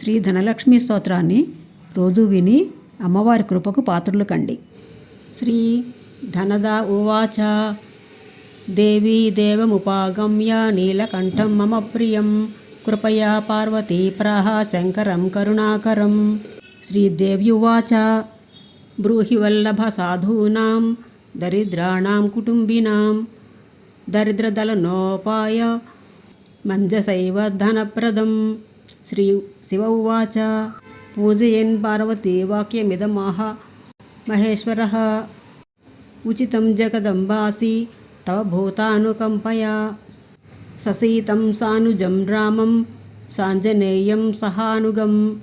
శ్రీ ధనలక్ష్మి స్తోత్రాన్ని రోజు విని అమ్మవారి కృపకు పాత్రులు కండి. శ్రీ ధనద ఉవాచ దేవీ దేవముపాగమ్య నీలకంఠం మమ ప్రియం కృపయా పార్వతీ ప్రాహ శంకరం కరుణాకరం. శ్రీదేవ్యువాచ బ్రూహి వల్లభ సాధూనాం దరిద్రాణాం కుటుంబినాం దరిద్రదలనోపాయ మంజసైవ ధనప్రదం. శ్రీ శివ ఉవాచ. పూజయన్ పార్వతీ వాక్యమిదమాహ. మహేశ్వర. ఉచితం జగదంబాసి. తవ భూతానుకంపయా. ససీతం సానుజం రామం. సాంజనేయం సహానుగం.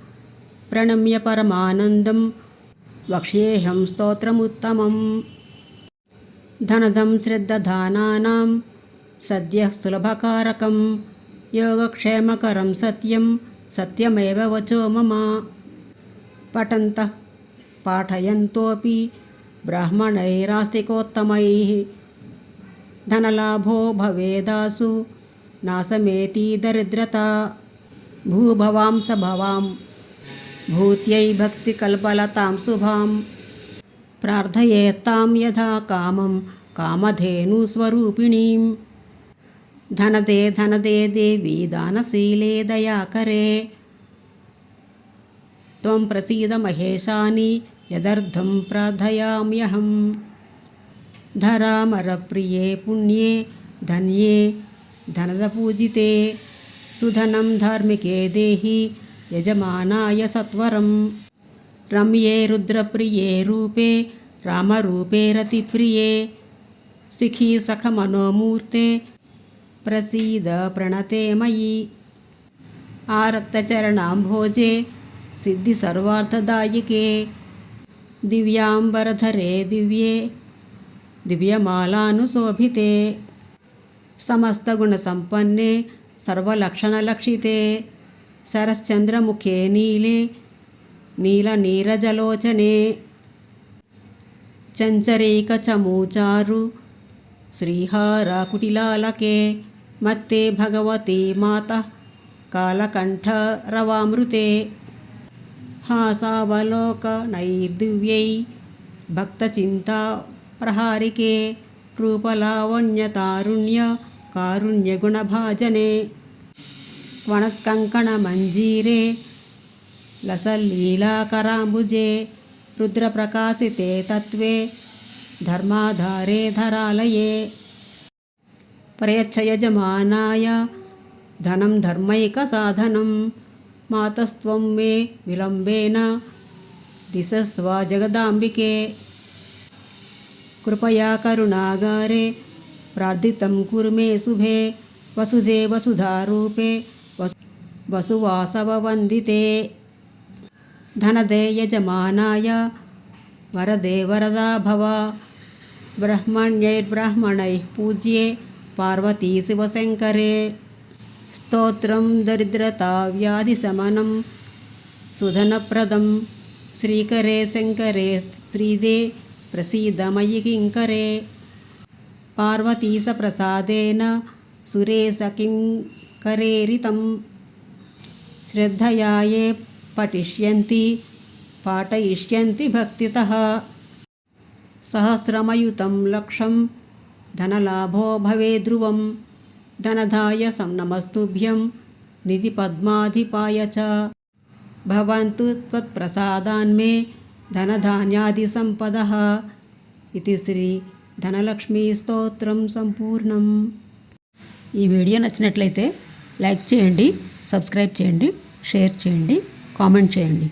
ప్రణమ్య పరమానందం. వక్ష్యేహం స్తోత్రముత్తమం. ధనదం శ్రద్ధదానానాం సద్య సులభకారకం. యోగక్షేమకరం సత్యం. सत्यमेव वचो मम। पठन्तः पाठयन्तोऽपि ब्राह्मणैरास्तिकोत्तमैः। धनलाभो भवेदासु, नासमेति दरिद्रता। भूभवां सभवां भूत्यै भक्तिकल्पलतां शुभां प्रार्थयेत्तां यथा कामं, कामधेनुस्वरूपिणीम्। धनदे धनदे देवी दानशीले दयाकरे। त्वं प्रसीद महेशानि, यदर्थं प्रार्थयाम्यहं धरामरप्रिये पुण्ये, धन्ये, धनदपूजिते। सुधनं धार्मिके देहि, यजमानाय सत्वरं रम्ये रुद्रप्रिये रूपे, रामरूपे रतिप्रिये। सिखी सखमनोमूर्ते ప్రసీద ప్రణతేమయీ ఆ రక్తచరణాంభోజే సిద్ధి సర్వార్థదాయికే. దివ్యాంబరధరే దివ్యే దివ్యమాలానుశోభితే సమస్తగుణసంపన్నే సర్వలక్షణలక్షితే. శరశ్చంద్రముఖే నీలే నీలనీరజలోచనే చంచరీకచమూచారు శ్రీహారాకుటిలాలకే. మత్తే భగవతి మాత కాలకంఠరవామృతే హాసావలోకనైర్దివ్యై భక్తచింతా ప్రహారికే రూపలావణ్యతారుణ్య కారుణ్యగుణభాజనే వణకంకణమంజీరే లసల్లీలాకరాంబుజే రుద్రప్రకాశితే తత్వే ధర్మాధారే ధరాలయే प्रयच्छयजमानाय। धनं धर्मैकसाधनं। मातस्त्वं मे विलम्बेन। दिशस्व जगदाम्बिके। कृपया करुणागारे। प्रार्थितं कुरु मे शुभे। वसुधे वसुधारूपे। वसुवासववन्दिते। धनदे यजमानाय वरदे वरदा भव। ब्रह्मण्यैर्ब्राह्मणैः पूज्ये। పార్వతీ శివశంకరే స్తోత్రం దరిద్రతా వ్యాధిశమనం సుధనప్రదం శ్రీకరే శంకరే శ్రీదే ప్రసీదమయి కింకరే పార్వతీసప్రసాదేన సురేశకింకరేరితం శ్రద్ధయా ఏ పఠిష్యంతి పాఠయిష్యంతి భక్తితః సహస్రమయుతం లక్షం ధనలాభో భవే ధ్రువం ధనధాయ సం నమస్తుభ్యం నిధి పద్మాధిపాయ చ భవంతు త్వత్ప్రసాదాన్మే ధనధాన్యాదిసంపదः ఇది శ్రీ ధనలక్ష్మీ స్తోత్రం సంపూర్ణం ఈ వీడియో నచ్చినట్లయితే లైక్ చేయండి సబ్స్క్రైబ్ చేయండి షేర్ చేయండి కామెంట్ చేయండి.